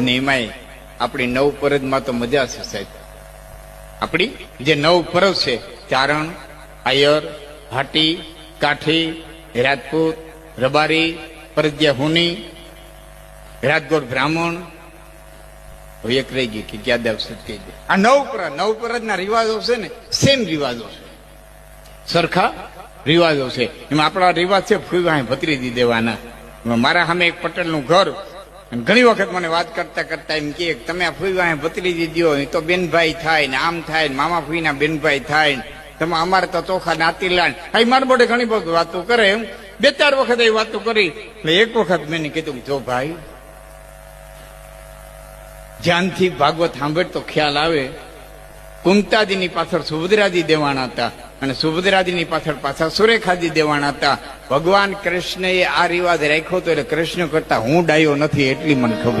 અને એમાંય આપણી નવ પરજમાં તો મજા છે સાહેબ. આપણી જે નવ પરજ છે, ચારણ, આયર, હાટી, કાઠી, રાજપૂત, રબારી પરજ્યા હુની, રાજગોર બ્રાહ્મણ. એક રહી ગઈ કે ક્યાં દેવ કહી દે. આ નવ પર નવ પરજના રિવાજો છે ને સેમ રિવાજો છે. સરખા રિવાજો છે. એમાં આપણા રિવાજ છે ભતરી દી દેવાના. મારા સામે એક પટેલનું ઘર અને ઘણી વખત મને વાત કરતા કરતા એમ કે તમે આ ફૂલવાય ભત્રીજી દો તો બેનભાઈ થાય ને આમ થાય ને મામા ફૂઈના બેનભાઈ થાય ને તમે અમારે તો ચોખા નાતીલાલ હા મારા બોડે ઘણી બધી વાતો કરે એમ. બે ચાર વખત એ વાતો કરી, એટલે એક વખત મેં કીધું જો ભાઈ, ધ્યાનથી ભાગવત સાંભળ તો ખ્યાલ આવે. કુંતાજીની પાછળ સુભદ્રાજી દેવાણા હતા અને સુભદ્રાજીની પાછળ પાછા સુરેખાજી દેવાણા હતા. ભગવાન કૃષ્ણએ આ રિવાજ રાખ્યો તો એટલે કૃષ્ણ કરતા હું ડાયો નથી એટલી મને ખબર.